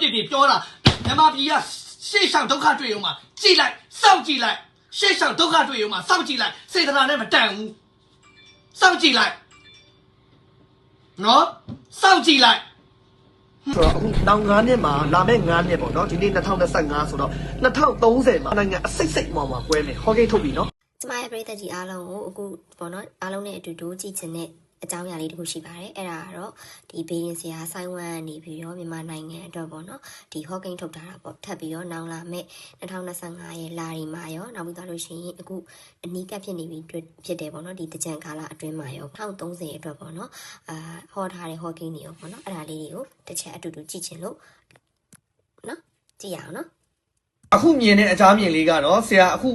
ပြပြပြောတာမြန်မာပြည်ကရှေ့ဆောင်ဒုက္ခတွေ့အောင်မှာကြည်လိုက်စောင့်ကြည့်လိုက်ရှေ့ဆောင်ဒုက္ခတွေ့အောင်မှာစောင့်ကြည့်လိုက်စေတနာနဲ့မတန်ဘူးစောင့်ကြည့်လိုက်နော်စောင့်ကြည့်လိုက်ဆိုတော့အခုတောင်9နှစ်မှာလာမယ့်9နှစ်ပေါ့နော်ဒီနေ့2025ဆိုတော့2030မှာနိုင်ငံအစိတ်စိတ်မှမှာပွဲမယ်ဟောကိတ်ထုတ်ပြီနော်ကျမရဲ့ပရိသတ်ကြီးအားလုံးကိုအခုပေါ့နော်အားလုံးနဲ့အတူတူကြည့်ချင်တဲ့ အကြောင်းအရာလေးတစ်ခုရှိပါတယ်အဲ့ဒါကတော့ဒီဘေးရင်ဆရာဆိုင်းဝမ်နေပြီးတော့မြန်မာနိုင်ငံအတွက်ပေါ့နော်ဒီဟော့ကိန်းထုတ်ထားတာပေါ့ထပ်ပြီးတော့နောင်လာမဲ့2025ရဲ့လာရီမှာရောနောက်ပြီးတော့လို့ရှိရင်အခုအနီးကပ်ဖြစ်နေပြီဖြစ်တယ်ပေါ့နော်ဒီတကြံကာလအတွင်းမှာရော2030အတွက်ပေါ့နော်အာဟောထားတဲ့ဟော့ကိန်းတွေရောပေါ့နော်အဲ့ဒါလေးတွေကိုတစ်ချက်အတူတူကြည့်ချင်လို့နော်ကြည့်ရအောင်နော်အခုမြင်တဲ့အကြောင်းမြင်လေးကတော့ဆရာအခု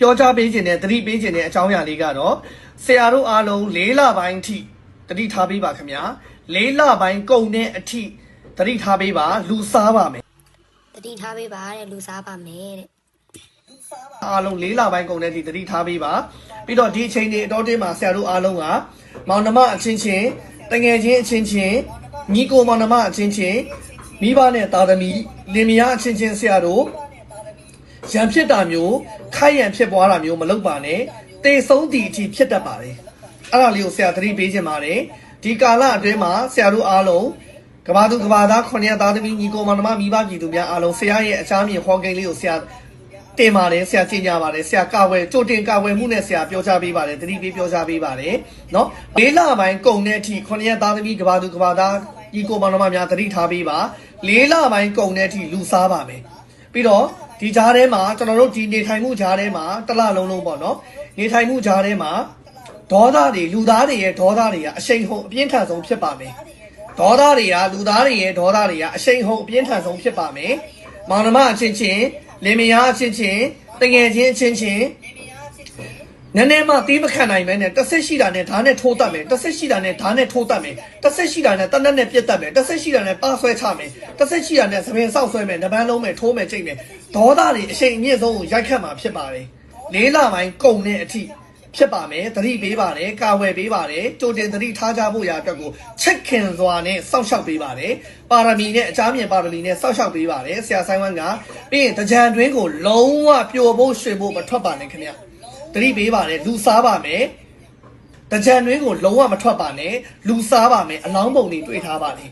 ပြောကြားပေးခြင်းနဲ့သတိပေးခြင်းနဲ့အကြောင်းအရာလေးကတော့ဆရာတို့အားလုံး၄လပိုင်းအထိသတိထားပေးပါခင်ဗျာ၄လပိုင်းကုန်တဲ့အထိသတိထားပေးပါလူစားပါမယ်တတိထားပေးပါတဲ့လူစားပါမယ်တဲ့အားလုံး၄လပိုင်းကုန်တဲ့အထိသတိထားပေးပါပြီးတော့ဒီအချိန်တွေအတော်တင်းမှာဆရာတို့အားလုံးကမောင်နှမအချင်းချင်းတငယ်ချင်းအချင်းချင်းညီကိုမောင်နှမအချင်းချင်းမိဘနဲ့သားသမီးလင်မယားအချင်းချင်းဆရာတို့ ရံဖြစ်တာမျိုးခိုက်ရံဖြစ်ပွားတာမျိုးမလုပ်ပါနဲ့တေဆုံးတီအထိဖြစ်တတ်ပါတယ်အဲ့ဒါလေးကိုဆရာသတိပေးခြင်းပါတယ်ဒီကာလအတွင်းမှာဆရာတို့အားလုံးကဘာသူကဘာသားခொနည်းသားသမီးညီကိုမောင်နှမမိဘပြည်သူများအားလုံးဆရာရဲ့အချားမြင်ဟောကိန်းလေးကိုဆရာတင်ပါတယ်ဆရာကြင်ကြပါတယ်ဆရာကာဝယ်ကြိုတင်ကာဝယ်မှုနဲ့ဆရာပြောကြားပေးပါတယ်သတိပေးပြောကြားပေးပါတယ်เนาะလေးလပိုင်းကုန်တဲ့အထိခொနည်းသားသမီးကဘာသူကဘာသားညီကိုမောင်နှမများသတိထားပေးပါလေးလပိုင်းကုန်တဲ့အထိလူစားပါမယ် ပြီးတော့ ဒီကြားထဲမှာကျွန်တော်တို့ဒီနေထိုင်မှုကြားထဲမှာတစ်လလုံးလုံးပေါ့နော်နေထိုင်မှုကြားထဲမှာဒေါသတွေလူသားတွေရဲ့ဒေါသတွေကအရှိန်ဟုန်အပြင်းထန်ဆုံးဖြစ်ပါမယ်ဒေါသတွေကလူသားတွေရဲ့ဒေါသတွေကအရှိန်ဟုန်အပြင်းထန်ဆုံးဖြစ်ပါမယ်မောင်နှမအချင်းချင်းလင်မယားအချင်းချင်းတငယ်ချင်းအချင်းချင်း နည်းနည်းမှတီးမခံနိုင်မဲနဲ့တစ်ဆက်ရှိတာနဲ့ဓာတ်နဲ့ထိုးတတ်မယ်တစ်ဆက်ရှိတာနဲ့ဓာတ်နဲ့ထိုးတတ်မယ်တစ်ဆက်ရှိတာနဲ့တနက်နဲ့ပြတ်တတ်မယ်တစ်ဆက်ရှိတာနဲ့ပါဆွဲချမယ်တစ်ဆက်ရှိတာနဲ့သပင်ဆောက်ဆွဲမယ်နပန်းလုံးမယ်ထိုးမယ်ချိန်မယ်ဒေါသတွေအရှိန်အမြင့်ဆုံးကိုရိုက်ခတ်မှာဖြစ်ပါတယ်လေးလပိုင်းကုန်တဲ့အထိဖြစ်ပါမယ်သတိပေးပါတယ်ကာဝယ်ပေးပါတယ်ကြိုတင်သတိထားကြဖို့ရာအတွက်ကိုချက်ခင်စွာနဲ့စောင့်ရှောက်ပေးပါတယ်ပါရမီနဲ့အချားမြင်ပါရမီနဲ့စောင့်ရှောက်ပေးပါတယ်ဆရာဆိုင်ဝမ်ကပြီးရင်တကြံတွင်းကိုလုံးဝပျော်ဖို့ရွှင်ဖို့မထွက်ပါနဲ့ခင်ဗျ သတိပေးပါတယ်လူစားပါမယ် တကြံတွင်းကိုလုံးဝမထွက်ပါနဲ့လူစားပါမယ်အလောင်းပုံတွေတွေ့ထားပါနဲ့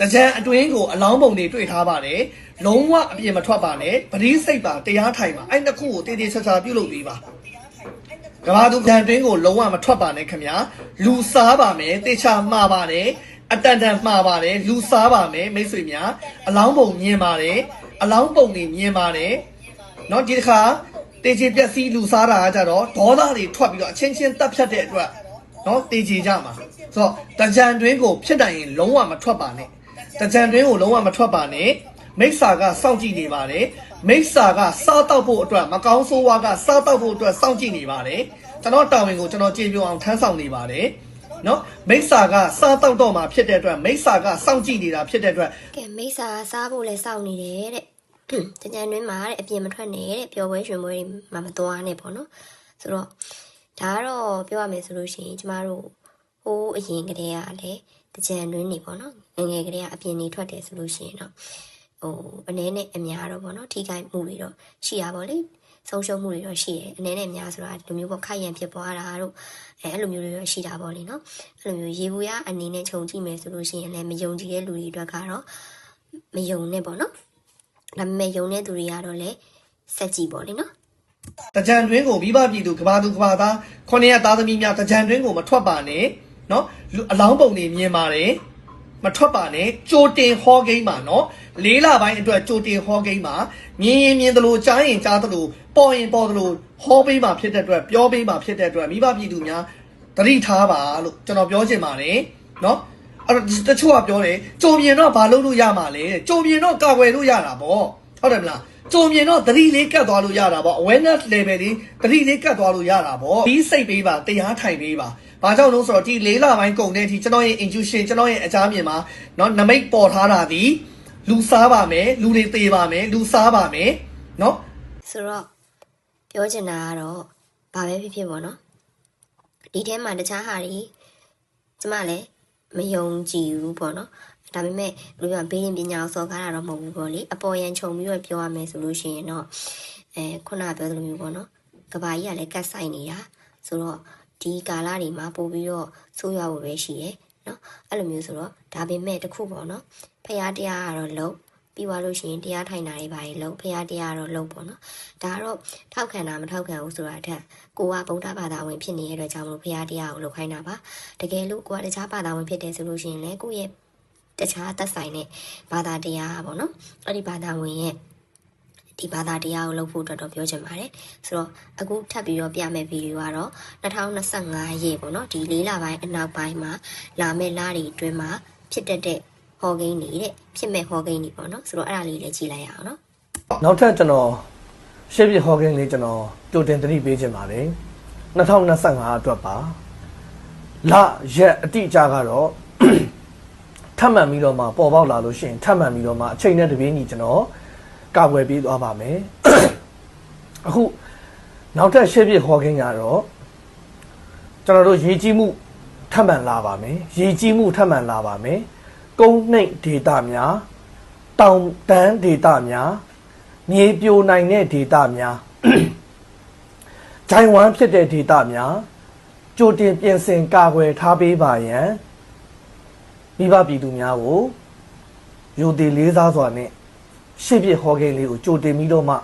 တကြံအတွင်းကိုအလောင်းပုံတွေတွေ့ထားပါနဲ့လုံးဝအပြင်မထွက်ပါနဲ့ပရိစိတ်ပါတရားထိုင်ပါအဲ့နှစ်ခုကိုတည်တည်ချာချာပြုလုပ်ပေးပါကဘာသူကြံတွင်းကိုလုံးဝမထွက်ပါနဲ့ခင်ဗျာလူစားပါမယ်တေချာမှားပါနဲ့အတန်တန်မှားပါတယ်လူစားပါမယ်မိတ်ဆွေများအလောင်းပုံမြင်ပါတယ်အလောင်းပုံတွေမြင်ပါတယ်เนาะဒီတစ်ခါ တေချေပြက်စီးလူစားတာကကြတော့ဒေါသတွေထွက်ပြီးတော့အချင်းချင်းတက်ဖြတ်တဲ့အတွက်နော်တေချေကြမှာဆိုတော့တကြံတွင်းကိုဖြစ်နိုင်ရင်လုံးဝမထွက်ပါနဲ့တကြံတွင်းကိုလုံးဝမထွက်ပါနဲ့မိစ္ဆာကစောင့်ကြည့်နေပါတယ်မိစ္ဆာကစားတော့ဖို့အတွက်မကောင်းဆိုးဝါးကစားတော့ဖို့အတွက်စောင့်ကြည့်နေပါတယ်ကျွန်တော်တာဝန်ကိုကျွန်တော်ကြည်ပြအောင်ထမ်းဆောင်နေပါတယ်နော်မိစ္ဆာကစားတော့တော့မှာဖြစ်တဲ့အတွက်မိစ္ဆာကစောင့်ကြည့်နေတာဖြစ်တဲ့အတွက်ကဲမိစ္ဆာစားဖို့လဲစောင့်နေတယ်တဲ့ တကြံတွင်းမှာတဲ့အပြင်မထွက်နဲ့တဲ့ပျော်ပွဲရွှင်ပွဲတွေမှာမသွားနဲ့ပေါ့နော်ဆိုတော့ဒါကတော့ပြောရမယ်ဆိုလို့ရှိရင်ကျမတို့ဟိုးအရင်ကတည်းကလည်းတကြံတွင်းနေပေါ့နော်ငယ်ငယ်ကတည်းကအပြင်နေထွက်တယ်ဆိုလို့ရှိရင်တော့ဟိုအနေနဲ့အများတော့ပေါ့နော်ထိခိုက်မှုတွေတော့ရှိရပါလေဆုံးရှုံးမှုတွေတော့ရှိတယ်အနေနဲ့အများဆိုတာဒီလိုမျိုးပေါ့ခိုက်ရန်ဖြစ်ပွားတာတို့အဲအဲ့လိုမျိုးတွေတော့ရှိတာပေါ့လေနော်အဲ့လိုမျိုးရေဘူးရအနေနဲ့ခြုံကြည့်မယ်ဆိုလို့ရှိရင်လည်းမယုံကြည်တဲ့လူတွေအတွက်ကတော့မယုံနဲ့ပေါ့နော် ဒါပေမဲ့ယုံတဲ့သူတွေကတော့လည်းစက်ကြည့်ပေါ့လေနော်တကြံတွင်းကိုမိဘပြည်သူကဘာသူကဘာသားခொနည်းသားသမီးများတကြံတွင်းကိုမထွက်ပါနဲ့နော်လူအလောင်းပုံတွေမြင်ပါတယ်မထွက်ပါနဲ့ကြိုတင်ဟောကိန်းပါနော်လေးလပိုင်းအတွက်ကြိုတင်ဟောကိန်းပါမြင်ရင်မြင်သလိုကြားရင်ကြားသလိုပေါ်ရင်ပေါ်သလိုဟောပေးမှာဖြစ်တဲ့အတွက်ပြောပေးမှာဖြစ်တဲ့အတွက်မိဘပြည်သူများတတိထားပါလို့ကျွန်တော်ပြောချင်ပါတယ်နော် အဲ့တော့တချို့ကပြောတယ်ကြုံမြင်တော့ဘာလုပ်လို့ရမှာလဲကြုံမြင်တော့ကာကွယ်လို့ရတာပေါ့ဟုတ်တယ်မလားကြုံမြင်တော့သတိလေးကတ်သွားလို့ရတာပေါ့ awareness level လေးသတိလေးကတ်သွားလို့ရတာပေါ့ဒီစိတ်ပေးပါတရားထိုင်ပေးပါဘာကြောင့်လို့ဆိုတော့ဒီလေးလပိုင်းကုန်တဲ့အထိကျွန်တော်ရဲ့ intuition ကျွန်တော်ရဲ့အကြမ်းမြင်မှာเนาะနမိတ်ပေါ်ထားတာဒီလူစားပါမယ်လူတွေသေးပါမယ်လူစားပါမယ်เนาะ ဆိုတော့ပြောချင်တာကတော့ဘာပဲဖြစ်ဖြစ်ပေါ့နော်ဒီထဲမှာတခြားဟာတွေကျမလည်း မယုံကြည်ဘူးပေါ့နော်ဒါပေမဲ့ဘယ်လိုပြောဘေးရင်ပညာကိုစော်ကားတာတော့မဟုတ်ဘူးပေါ့လေအပေါ်ရန်ခြုံပြီးတော့ပြောရမယ်ဆိုလို့ရှိရင်တော့အဲခုနပြောသလိုမျိုးပေါ့နော်ကဘာကြီးကလည်းကတ်ဆိုင်နေတာဆိုတော့ဒီကာလတွေမှာပို့ပြီးတော့ဆိုးရွားဖို့ပဲရှိတယ်နော်အဲ့လိုမျိုးဆိုတော့ဒါပေမဲ့တခုပေါ့နော်ဖရာတရားကတော့လုံး ပြီးသွားလို့ရှိရင်တရားထိုင်တာတွေပါလေလုံးဖရာတရားကတော့လုံးပေါ့နော်ဒါကတော့ထောက်ခံတာမထောက်ခံဘူးဆိုတာအထက်ကိုကဗုဒ္ဓဘာသာဝင်ဖြစ်နေတဲ့အတွက်ကြောင့်မလို့ဖရာတရားကိုလုပ်ခိုင်းတာပါတကယ်လို့ကိုကတခြားဘာသာဝင်ဖြစ်တယ်ဆိုလို့ရှိရင်လည်းကိုယ့်ရဲ့တခြားသက်ဆိုင်တဲ့ဘာသာတရားပေါ့နော်အဲ့ဒီဘာသာဝင်ရဲ့ဒီဘာသာတရားကိုလုပ်ဖို့အတွက်တော့ပြောချင်ပါတယ်ဆိုတော့အခုထပ်ပြီးတော့ပြမယ့်ဗီဒီယိုကတော့2025ရေပေါ့နော်ဒီလေးလပိုင်းအနောက်ပိုင်းမှာလာမယ့်လတွေအတွင်းမှာဖြစ်တတ်တဲ့ ဟော်ဂိမ်းတွေတဲ့ဖြစ်မဲ့ဟော်ဂိမ်းတွေပေါ့နော်ဆိုတော့အဲ့ဒါလေးလည်းကြည့်လိုက်ရအောင်နော်နောက်ထပ်ကျွန်တော်ရှေ့ပြဟော်ကင်းလေးကျွန်တော်ကြိုတင်သတိပေးခြင်းပါတယ်2025အတွက်ပါလရက်အတိအကျကတော့ထပ်မှန်ပြီးတော့မှပေါ်ပေါက်လာလို့ရှိရင်ထပ်မှန်ပြီးတော့မှအချိန်နဲ့တပြေးညီကျွန်တော်ကာကွယ်ပေးသွားပါမယ်အခုနောက်ထပ်ရှေ့ပြဟော်ကင်းကတော့ကျွန်တော်တို့ရေကြီးမှုထပ်မှန်လာပါမယ်ရေကြီးမှုထပ်မှန်လာပါမယ် ကုန်းနှိပ်ဒေတာများတောင်တန်းဒေတာများမြေပြိုနိုင်တဲ့ဒေတာများဂျိုင်ဝမ်ဖြစ်တဲ့ဒေတာများကြိုတင်ပြင်ဆင်ကာကွယ်ထားပေးပါရန်မိဘပြည်သူများကိုယိုသေးလေးစားစွာနဲ့ရှေ့ပြဟောကိန်းလေးကိုကြိုတင်ပြီးတော့မှ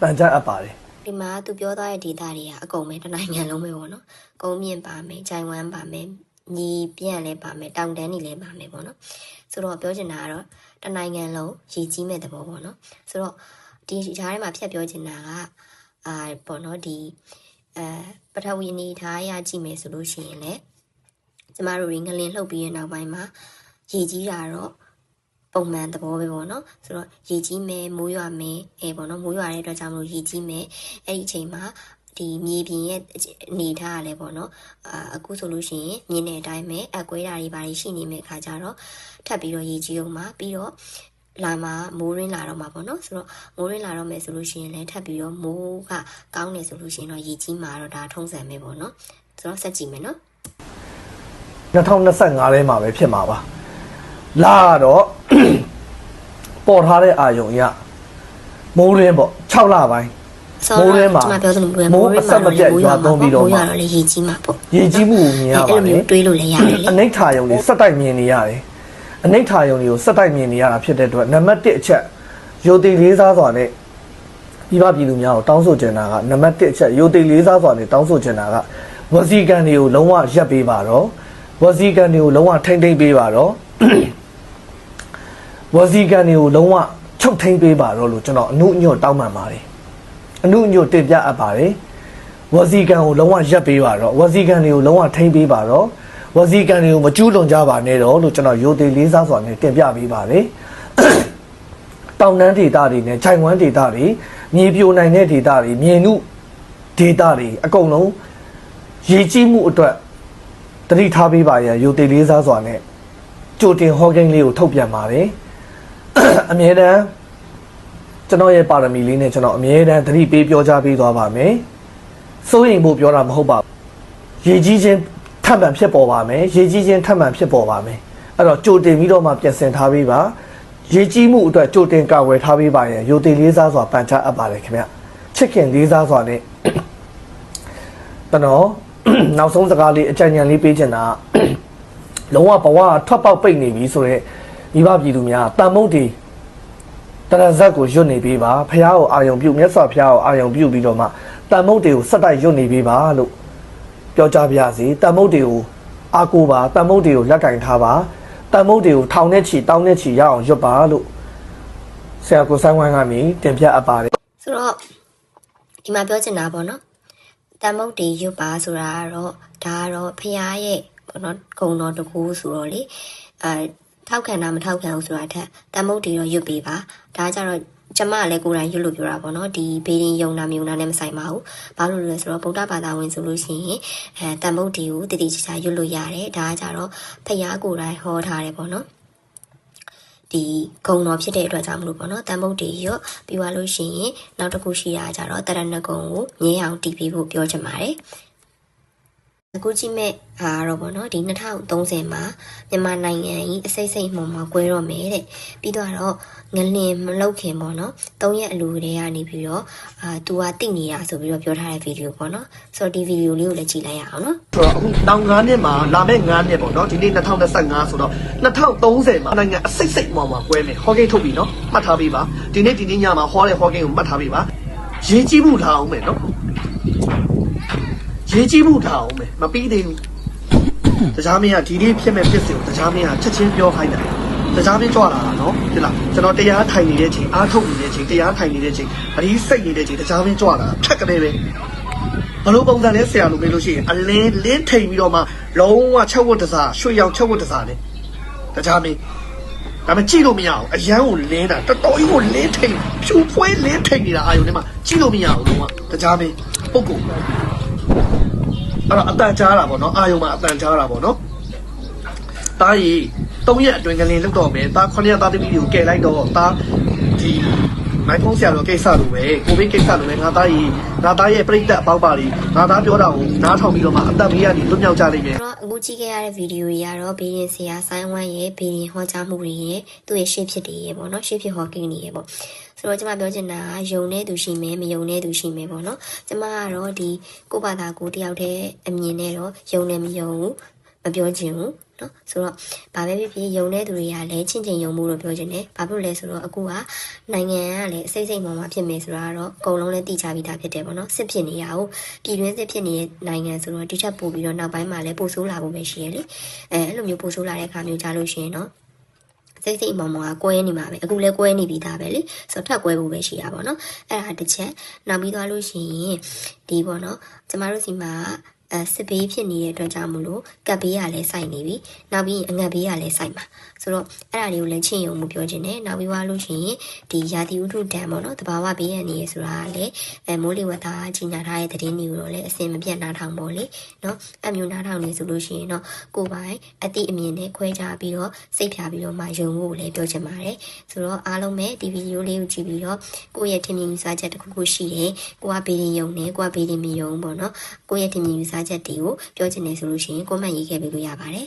ပန်ကြားအပ်ပါတယ်ဒီမှာသူပြောသွားတဲ့ဒေတာတွေကအကုန်ပဲတစ်နိုင်ငံလုံးပဲပေါ့နော်။ကုန်းမြင့်ပါမယ်၊ဂျိုင်ဝမ်ပါမယ်၊ ညီပြန့်လည်းပါမယ်၊တောင်တန်းတွေလည်းပါမယ်ပေါ့နော်။ဆိုတော့ပြောချင်တာကတော့တစ်နိုင်ငံလုံးရည်ကြီးမဲ့သဘောပေါ့နော်။ဆိုတော့ဒီဂျားထဲမှာဖြတ်ပြောချင်တာကအာပေါ့နော်ဒီအဲပထဝီအနေထားအရကြည့်မယ်ဆိုလို့ရှိရင်လည်းကျမတို့တွေငလင်လှုပ်ပြီးတဲ့နောက်ပိုင်းမှာရည်ကြီးတာတော့ပုံမှန်သဘောပဲပေါ့နော်ဆိုတော့ရေကြီးမယ်မိုးရွာမယ်အဲပေါ့နော်မိုးရွာတဲ့အတွက်ကြောင့်မလို့ရေကြီးမယ်အဲ့ဒီအချိန်မှာ ဒီမြေပြင်ရဲ့အနေထားကလည်းပေါ့နော်အာအခုဆိုလို့ရှိရင်မြင်းတဲ့အတိုင်းပဲအကွဲတာတွေဘာတွေရှိနေမယ့်အခါကျတော့ထပ်ပြီးတော့ရေကြီးအောင်မှာပြီးတော့လာမှာမိုးရင်းလာတော့မှာပေါ့နော်ဆိုတော့မိုးရင်းလာတော့မယ်ဆိုလို့ရှိရင်လည်းထပ်ပြီးတော့မိုးကကောင်းနေဆိုလို့ရှိရင်တော့ရေကြီးမှာတော့ဒါထုံးစံပဲပေါ့နော်ဆိုတော့ဆက်ကြည့်မယ်နော်2025ထဲမှာပဲဖြစ်မှာပါလာကတော့ပေါ်ထားတဲ့အာယုံအရမိုးရင်းပေါ့6လပိုင်း မိုးထဲမှာကျွန်မပြောသလိုပဲမိုးအဆက်မပြတ်ရွာသွန်းပြီးတော့မှမိုးရွာတော့လေရေကြီးမှာပေါ့ရေကြီးမှုကိုမြင်ရအဲ့ပါလိုလေမျိုးတွေးလို့လည်းရတယ်လေအနိဋ္ဌာယုံတွေစက်တိုက်မြင်နေရတယ်အနိဋ္ဌာယုံတွေကိုစက်တိုက်မြင်နေရတာဖြစ်တဲ့အတွက်နံပါတ်1အချက်ယိုတိလေးစားစွာနဲ့ပြည်ပပြည်သူများကိုတောင်းဆိုချင်တာကနံပါတ်1အချက်ယိုတိလေးစားစွာနဲ့တောင်းဆိုချင်တာကဝစီကန်တွေကိုလုံးဝရပ်ပေးပါတော့ဝစီကန်တွေကိုလုံးဝထိမ့်သိမ့်ပေးပါတော့ဝစီကန်တွေကိုလုံးဝချုပ်ထိမ့်ပေးပါတော့လို့ကျွန်တော်အမှုအညွတ်တောင်းပန်ပါတယ် အမှုအညွတ်တင်ပြအပ်ပါတယ်ဝစီကန်ကိုလုံးဝရပ်ပေးပါတော့ဝစီကန်တွေကိုလုံးဝထိမ့်ပေးပါတော့ဝစီကန်တွေကိုမကျူးလွန်ကြပါနဲ့တော့လို့ကျွန်တော်ရိုသေလေးစားစွာနဲ့တင်ပြပေးပါတယ်တောင်တန်းဒေတာတွေနဲ့ခြိုင်ဝမ်းဒေတာတွေမြေပြိုနိုင်တဲ့ဒေတာတွေမြေနုဒေတာတွေအကုန်လုံးရေကြီးမှုအတွက်တတိထားပေးပါရန်ရိုသေလေးစားစွာနဲ့ကြိုတင်ဟောကိန်းလေးကိုထုတ်ပြန်ပါတယ်အမြဲတမ်း ကျွန်တော်ရဲ့ပါရမီလေးနဲ့ကျွန်တော်အမြဲတမ်းသတိပေးပြောကြားပေးသွားပါမယ်စိုးရင်ဖို့ပြောတာမဟုတ်ပါဘူးရေကြီးခြင်းထပ်မံဖြစ်ပေါ်ပါမယ်ရေကြီးခြင်းထပ်မံဖြစ်ပေါ်ပါမယ်အဲ့တော့ကြိုတင်ပြီးတော့မှပြင်ဆင်ထားပေးပါရေကြီးမှုအတွက်ကြိုတင်ကာဝယ်ထားပေးပါရန်ရိုသေလေးစားစွာပန်ချအပ်ပါတယ်ခင်ဗျချစ်ခင်လေးစားစွာနဲ့ကျွန်တော်နောက်ဆုံးစကားလေးအကြံဉာဏ်လေးပေးချင်တာကလုံးဝဘဝကထွက်ပေါက်ပိတ်နေပြီဆိုတော့မိဘပြည်သူများတန်မုတ်တီ တရဇက်ကိုယွတ်နေပေးပါဖះကိုအာယုံပြုတ်မြတ်စွာဘုရားကိုအာယုံပြုတ်ပြီးတော့မှတန်မုတ်တီကိုဆက်တိုက်ယွတ်နေပေးပါလို့ပြောကြပါရစေတန်မုတ်တီကိုအာကိုပါတန်မုတ်တီကိုလက်ကင်ထားပါတန်မုတ်တီကိုထောင်နဲ့ချီတောင်းနဲ့ချီရအောင်ယွတ်ပါလို့ဆရာကိုဆိုင်ဝိုင်းကနေတင်ပြအပ်ပါတယ်ဆိုတော့ဒီမှာပြောချင်တာပေါ့နော်တန်မုတ်တီရွတ်ပါဆိုတာကတော့ဒါကတော့ဖះရဲ့ပေါ့နော်ဂုံတော်တကူဆိုတော့လေအဲ ထောက်ခံတာမထောက်ခံဘူးဆိုတာထက်တန်မုတ်တီတော့ရွတ်ပေးပါဒါကြတော့ကျမလည်းကိုယ်တိုင်ရွတ်လို့ပြောတာပေါ့နော်ဒီဘေးရင်ယုံနာမြုံနာနဲ့မဆိုင်ပါဘူးဘာလို့လဲဆိုတော့ဗုဒ္ဓဘာသာဝင်ဆိုလို့ရှိရင်အဲတန်မုတ်တီကိုတတိချာချာရွတ်လို့ရတယ်ဒါကကြတော့ဖះကိုယ်တိုင်ဟောထားတယ်ပေါ့နော်ဒီဂုံတော်ဖြစ်တဲ့အတွက်ကြောင့်မလို့ပေါ့နော်တန်မုတ်တီရော့ပြီးသွားလို့ရှိရင်နောက်တစ်ခုရှိတာကြတော့တရဏဂုံကိုမြဲအောင်တည်ပြီးဖို့ပြောချင်ပါတယ် အခုကြည့်မဲ့ဟာတော့ဗောနော်ဒီ2030မှာမြန်မာနိုင်ငံကြီးအစိမ့်စိမ့်မှောင်မှာကွဲတော့မယ်တဲ့ပြီးတော့ငလင်မလောက်ခင်ဗောနော်၃ရက်အလိုတည်းကနေပြီးတော့အာသူကတိတ်နေတာဆိုပြီးတော့ပြောထားတဲ့ဗီဒီယိုပေါ့နော်ဆိုတော့ဒီဗီဒီယိုလေးကိုလည်းကြည့်လိုက်ရအောင်နော်ဆိုတော့အခုတောင်9နှစ်မှာလာမယ့်9နှစ်ပေါ့နော်ဒီနေ့2025ဆိုတော့2030မှာနိုင်ငံအစိတ်စိတ်မောင်မှာကွဲမယ်ဟောကိန်းထုတ်ပြီနော်မှတ်ထားပေးပါဒီနေ့ဒီနေ့ညမှာဟောတဲ့ဟောကိန်းကိုမှတ်ထားပေးပါရေးကြည့်မှုထားအောင်မယ်နော် ရေးကြည့်မှုထားအောင်မယ်မပြီးသေးဘူးတရားမင်းကဒီနေ့ဖြစ်မဲ့ဖြစ်စဉ်ကိုတရားမင်းကချက်ချင်းပြောခိုင်းတယ်တရားမင်းကြွလာတာနော်ဒီလားကျွန်တော်တရားထိုင်နေတဲ့ချိန်အားထုတ်နေတဲ့ချိန်တရားထိုင်နေတဲ့ချိန်အဒီစိတ်နေတဲ့ချိန်တရားမင်းကြွလာတာဖြတ်ကလေးပဲဘလို့ပုံစံလဲဆရာလို့မေးလို့ရှိရင်အလင်းလင်းထိန်ပြီးတော့မှလုံးဝချက်ဝတ်တစားရွှေရောင်ချက်ဝတ်တစားနဲ့တခြားမင်းဒါမှကြည့်လို့မရအောင်အရန်ကိုလင်းတာတော်တော်ကြီးကိုလင်းထိန်ဖြူဖွဲလင်းထိန်နေတာအာယုန်ထဲမှာကြည့်လို့မရအောင်လုံးဝတခြားမင်းပုတ်ကုန် အဲ့တော့အတန်ကြားတာပေါ့နော်အာယုန်မှာအတန်ကြားတာပေါ့နော်တားရီ၃ရက်အတွင်းကလေးလုတ်တော့မယ်တား9ရက်သားသမီးတွေကိုကယ်လိုက်တော့တားဒီမိုင်းဖုန်းဆရာတော်ကိစ္စလိုပဲကိုဗစ်ကိစ္စလိုပဲငါသားကြီးငါသားရဲ့ပြိတ္တအပေါက်ပါတွေငါသားပြောတာကိုနားထောင်ပြီးတော့မှအသက်ဘေးကနေလွတ်မြောက်ကြလိမ့်မယ်တော့အခုကြည့်ခဲ့ရတဲ့ဗီဒီယိုတွေကတော့ဘေးရင်ဆရာဆိုင်းဝမ်ရဲ့ဘေးရင်ဟောကြားမှုတွေရဲ့သူ့ရဲ့ရှေ့ဖြစ်တွေရဲ့ပေါ့နော်ရှေ့ဖြစ်ဟောကင်းတွေရဲ့ပေါ့ ဆိုတော့ကျွန်မပြောချင်တာကယုံတဲ့သူရှိမယ်မယုံတဲ့သူရှိမယ်ပေါ့နော်ကျွန်မကတော့ဒီကိုယ့်ဘာသာကိုယ်တယောက်တည်းအမြင်နဲ့တော့ယုံတယ်မယုံဘူးမပြောချင်ဘူးနော်ဆိုတော့ဘာပဲဖြစ်ဖြစ်ယုံတဲ့သူတွေကလည်းချင်းချင်းယုံမှုလို့ပြောချင်တယ်ဘာဖြစ်လို့လဲဆိုတော့အခုကနိုင်ငံကလည်းအစိမ့်စိမ့်ပေါ်မှာဖြစ်မယ်ဆိုတာကတော့အကုန်လုံးလည်းသိချပြီးသားဖြစ်တယ်ပေါ့နော်စစ်ဖြစ်နေရအောင်ပြည်တွင်းစစ်ဖြစ်နေတဲ့နိုင်ငံဆိုတော့ဒီချက်ပို့ပြီးတော့နောက်ပိုင်းမှာလည်းပို့ဆိုးလာဖို့ပဲရှိရလေအဲအဲ့လိုမျိုးပို့ဆိုးလာတဲ့အခါမျိုးကြားလို့ရှိရင်တော့ စိတ်စိတ်အမောင်မောင်ကကွဲနေမှာပဲအခုလည်းကွဲနေပြီးသားပဲလေဆိုတော့ထပ်ကွဲဖို့ပဲရှိတာပေါ့နော်အဲ့ဒါတစ်ချက်နောက်ပြီးသွားလို့ရှိရင်ဒီပေါ့နော်ကျမတို့စီမှာ အဲစစ်ဘေးဖြစ်နေတဲ့အတွက်ကြောင့်မလို့ကပ်ဘေးကလည်းစိုက်နေပြီနောက်ပြီးအငတ်ဘေးကလည်းစိုက်မှာဆိုတော့အဲ့ဒါတွေကိုလည်းချင်းယုံမှုပြောခြင်းနဲ့နောက်ပြီးသွားလို့ရှိရင်ဒီရာသီဥတုတန်ပေါ့နော်တဘာဝဘေးရန်နေရဆိုတာကလည်းအဲမိုးလေဝသကြီးညာထားတဲ့သတင်းတွေကိုတော့လည်းအစင်မပြတ်နားထောင်ပေါ့လေနော်အမျိုးနားထောင်နေဆိုလို့ရှိရင်တော့ကိုယ်ပိုင်အတိအမြင်နဲ့ခွဲခြားပြီးတော့စိတ်ဖြာပြီးတော့မှယုံမှုကိုလည်းပြောချင်ပါတယ်ဆိုတော့အားလုံးပဲဒီဗီဒီယိုလေးကိုကြည့်ပြီးတော့ကိုယ့်ရဲ့ထင်မြင်ယူဆချက်တစ်ခုခုရှိတယ်ကိုကဘေးရင်ယုံနေကိုကဘေးရင်မယုံဘူးပေါ့နော်ကိုယ့်ရဲ့ထင်မြင်ယူဆချက်တွေကိုပြောချင်တယ်ဆိုလို့ရှိရင် comment ရေးခဲ့ပေးလို့ရပါတယ်